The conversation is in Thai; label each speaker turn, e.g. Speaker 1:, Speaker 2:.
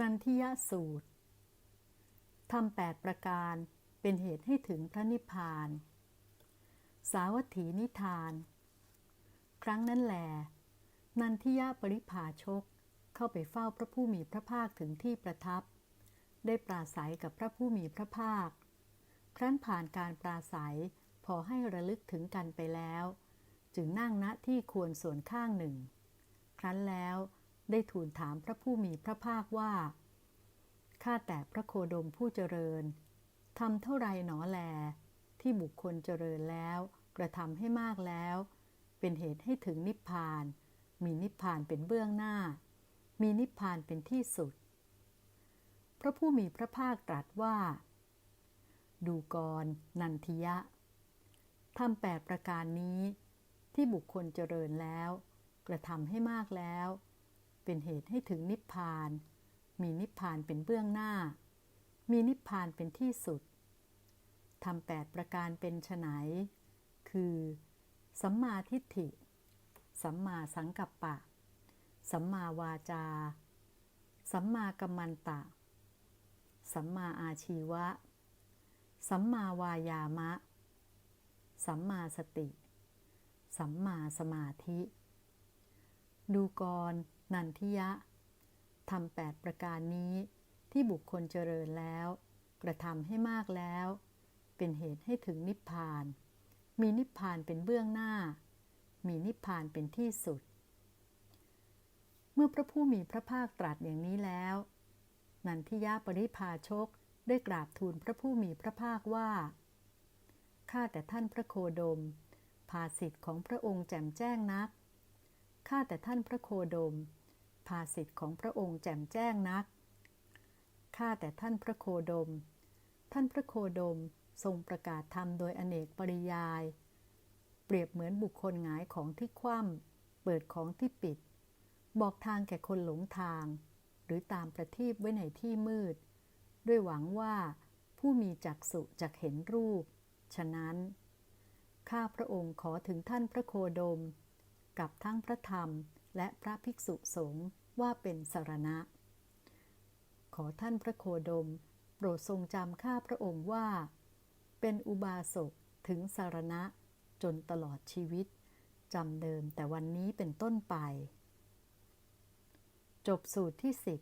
Speaker 1: นันทิยสูตรทำแปดประการเป็นเหตุให้ถึงพระนิพพาน สาวัตถีนิทาน ครั้งนั้นแหลนันทิยปริภาชกเข้าไปเฝ้าพระผู้มีพระภาคถึงที่ประทับ ได้ปราศัยกับพระผู้มีพระภาค ครั้นผ่านการปราศัยพอให้ระลึกถึงกันไปแล้ว จึงนั่งณที่ควรส่วนข้างหนึ่ง ครั้นแล้ว ได้ทูลถามพระผู้มีพระภาคว่า ข้าแต่พระโคดมผู้เจริญทำเท่าไรหนอแล ที่บุคคลเจริญแล้ว กระทำให้มากแล้ว เป็นเหตุให้ถึงนิพพาน มีนิพพานเป็นเบื้องหน้า มีนิพพานเป็นที่สุด พระผู้มีพระภาคตรัสว่า ดูกรนันทิยะทำแปดประการนี้ ที่บุคคลเจริญแล้ว กระทำให้มากแล้ว เป็นเหตุให้ถึงนิพพาน มีนิพพานเป็นเบื้องหน้า มีนิพพานเป็นที่สุดทำแปดประการเป็นไฉนคือ สัมมาทิฏฐิ สัมมาสังกัปปะ สัมมาวาจา สัมมากัมมันตะ สัมมาอาชีวะ สัมมาวายามะ สัมมาสติ สัมมาสมาธิ ดูกร นันทิยะทำแปดประการนี้ที่บุคคลเจริญแล้ว กระทำให้มากแล้ว เป็นเหตุให้ถึงนิพพาน มีนิพพานเป็นเบื้องหน้า มีนิพพานเป็นที่สุด เมื่อพระผู้มีพระภาคตรัสอย่างนี้แล้ว นันทิยะปริภาชกได้กราบทูลพระผู้มีพระภาคว่า ข้าแต่ท่านพระโคดม ภาสิทธิ์ของพระองค์แจ่มแจ้งนัก ข้าแต่ท่านพระโคดม ภาสิทธิ์ของพระองค์แจ่มแจ้งนัก ข้าแต่ท่านพระโคดม ท่านพระโคดมทรงประกาศธรรมโดยอเนกปริยาย เปรียบเหมือนบุคคลหงายของที่คว่ำเปิดของที่ปิด บอกทางแก่คนหลงทาง หรือตามประทีปไว้ในที่มืด ด้วยหวังว่าผู้มีจักษุจักเห็นรูป ฉะนั้น ข้าพระองค์ขอถึงท่านพระโคดม กับทั้งพระธรรมและพระภิกษุสงฆ์ว่าเป็นสารณะ ขอท่านพระโคดม โปรดทรงจำข้าพระองค์ว่า เป็นอุบาสกถึงสารณะจนตลอดชีวิตจำเดิมแต่วันนี้เป็นต้นไป จบสูตรที่สิบ